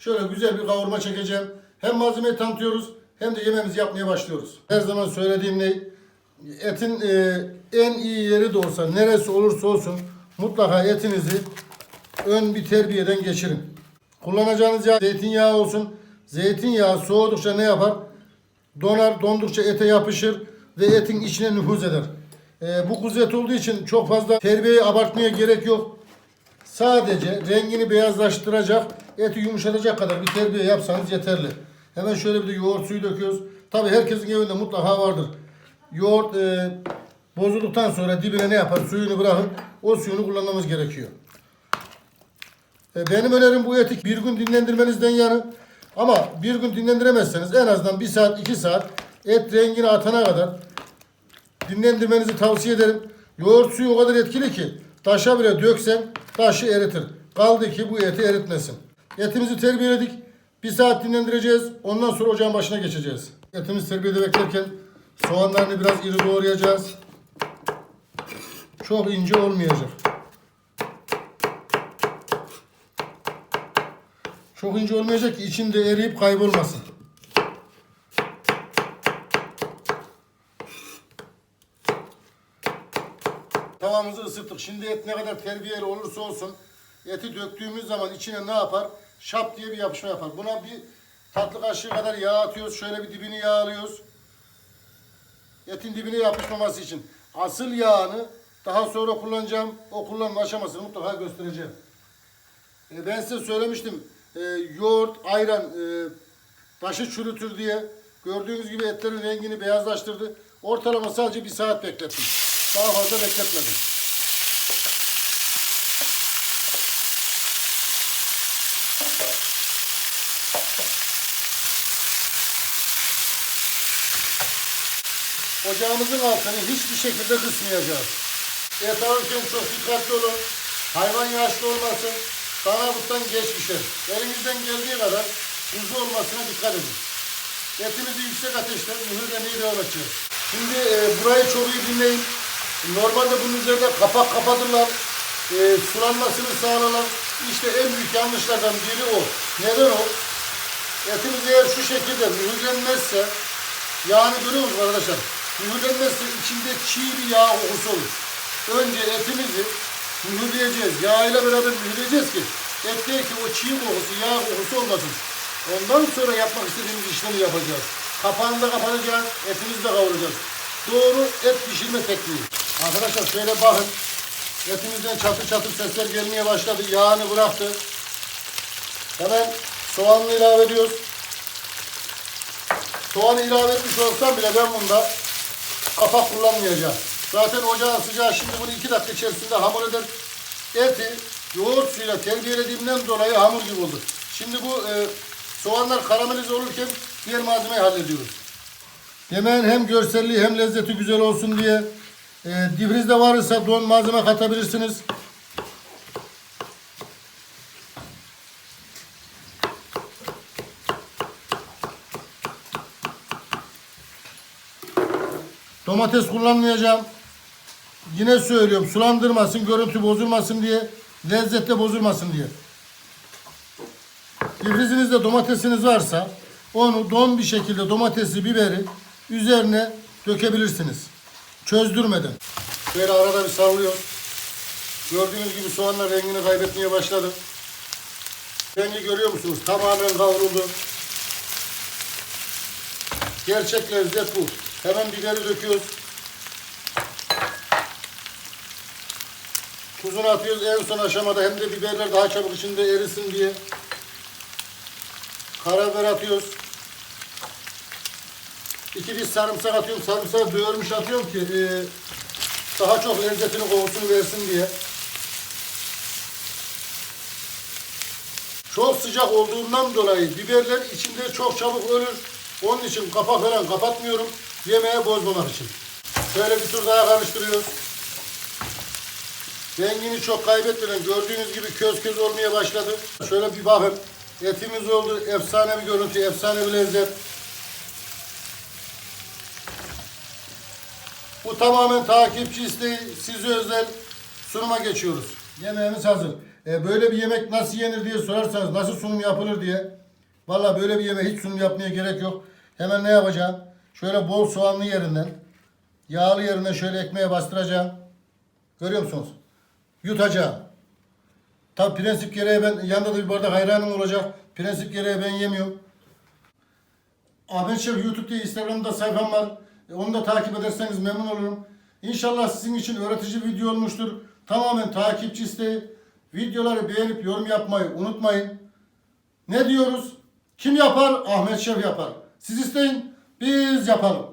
şöyle güzel bir kavurma çekeceğim. Hem malzemeyi tanıtıyoruz hem de yemeğimizi yapmaya başlıyoruz. Her zaman söylediğim ne? Etin e, en iyi yeri de olsa neresi olursa olsun mutlaka etinizi ön bir terbiyeden geçirin. Kullanacağınız yağ zeytinyağı olsun. Zeytinyağı soğudukça ne yapar? Donar, dondukça ete yapışır ve etin içine nüfuz eder. Ee, bu kuzu eti olduğu için çok fazla terbiyeyi abartmaya gerek yok. Sadece rengini beyazlaştıracak, eti yumuşatacak kadar bir terbiye yapsanız yeterli. Hemen şöyle bir de yoğurt suyu döküyoruz. Tabi herkesin evinde mutlaka vardır. Yoğurt e, bozulduktan sonra dibine ne yapar? Suyunu bırakın. O suyunu kullanmamız gerekiyor. E, Benim önerim bu eti bir gün dinlendirmenizden yanı. Ama bir gün dinlendiremezseniz en azından bir saat iki saat et rengini atana kadar dinlendirmenizi tavsiye ederim. Yoğurt suyu o kadar etkili ki taşa bile döksen taşı eritir. Kaldı ki bu eti eritmesin. Etimizi terbiyeledik. Bir saat dinlendireceğiz. Ondan sonra ocağın başına geçeceğiz. Etimiz terbiyede beklerken soğanlarını biraz iri doğrayacağız. Çok ince olmayacak. Çok ince olmayacak ki içinde eriyip kaybolmasın. Tavamızı ısıttık. Şimdi et ne kadar terbiyeli olursa olsun eti döktüğümüz zaman içine ne yapar? Şap diye bir yapışma yapar. Buna bir tatlı kaşığı kadar yağ atıyoruz. Şöyle bir dibini yağlıyoruz. Etin dibine yapışmaması için. Asıl yağını daha sonra kullanacağım. O kullanma aşamasını mutlaka göstereceğim. E, ben size söylemiştim. E, yoğurt, ayran e, taşı çürütür diye. Gördüğünüz gibi etlerin rengini beyazlaştırdı. Ortalama sadece bir saat beklettim. Daha fazla bekletmedim. Ocağımızın altını hiçbir şekilde kısmayacağız. Et alırken çok dikkatli olun. Hayvan yaşlı olmasın. Dana buttan geç. Elimizden geldiği kadar hızlı olmasına dikkat edin. Etimizi yüksek ateşte mühürlemeyi devam edeceğiz. Şimdi e, burayı çok iyi dinleyin. Normalde bunun üzerinde kapak kapatırlar. E, sulanmasını sağlarlar. İşte en büyük yanlışlardan biri o. Neden o? Etimiz eğer şu şekilde mühürlenmezse yağını görüyor musunuz arkadaşlar? Mühürlenmezse içinde çiğ bir yağ kokusu olur. Önce etimizi mühürleyeceğiz. Yağ ile beraber mühürleyeceğiz ki etteki o çiğ kokusu, yağ kokusu olmasın. Ondan sonra yapmak istediğimiz işlemi yapacağız. Kapağını da kapatacağız, etimizi de kavuracağız. Doğru et pişirme tekniği. Arkadaşlar şöyle bakın. Etimizden çatır çatır sesler gelmeye başladı. Yağını bıraktı. Hemen soğanını ilave ediyoruz. Soğanı ilave etmiş olsam bile ben bunda kapak kullanmayacağım. Zaten ocağın sıcağı şimdi bunu iki dakika içerisinde hamur eder. Eti yoğurt suyuyla terbiyelediğimden dolayı hamur gibi oldu. Şimdi bu e, soğanlar karamelize olurken diğer malzemeyi hallediyoruz. Yemeğin hem görselliği hem lezzeti güzel olsun diye e, dibinizde varsa don malzeme katabilirsiniz. Domates kullanmayacağım. Yine söylüyorum sulandırmasın, görüntü bozulmasın diye, lezzette bozulmasın diye. Difrizinizde domatesiniz varsa onu don bir şekilde domatesi, biberi üzerine dökebilirsiniz. Çözdürmeden. Böyle arada bir sallıyor. Gördüğünüz gibi soğanlar rengini kaybetmeye başladı. Rengi görüyor musunuz? Tamamen kavruldu. Gerçek lezzet bu. Hemen biberi döküyoruz. Tuzunu atıyoruz en son aşamada hem de biberler daha çabuk içinde erisin diye. Karabiber atıyoruz. İki diş sarımsak atıyorum. Sarımsağı dövülmüş atıyorum ki e, daha çok lezzetini kokusunu versin diye. Çok sıcak olduğundan dolayı biberler içinde çok çabuk ölür. Onun için kapak falan kapatmıyorum. Yemeğe bozmamak için. Şöyle bir tur daha karıştırıyoruz. Rengini çok kaybetmeden gördüğünüz gibi köz köz olmaya başladı. Şöyle bir bakın. Etimiz oldu. Efsane bir görüntü, efsane bir lezzet. Bu tamamen takipçi isteği, size özel sunuma geçiyoruz. Yemeğimiz hazır. E, böyle bir yemek nasıl yenir diye sorarsanız nasıl sunum yapılır diye. Valla böyle bir yemeğe hiç sunum yapmaya gerek yok. Hemen ne yapacağım? Şöyle bol soğanlı yerinden, yağlı yerinden şöyle ekmeğe bastıracağım. Görüyor musunuz? Yutacağım. Tabi prensip gereği ben yanında da bir bardak hayranım olacak. Prensip gereği ben yemiyorum. Ahmet Şef YouTube Instagram'da sayfam var. E, Onu da takip ederseniz memnun olurum. İnşallah sizin için öğretici video olmuştur. Tamamen takipçi isteği. Videoları beğenip yorum yapmayı unutmayın. Ne diyoruz? Kim yapar? Ahmet Şef yapar. Siz isteyin, biz yapalım.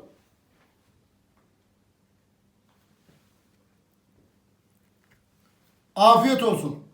Afiyet olsun.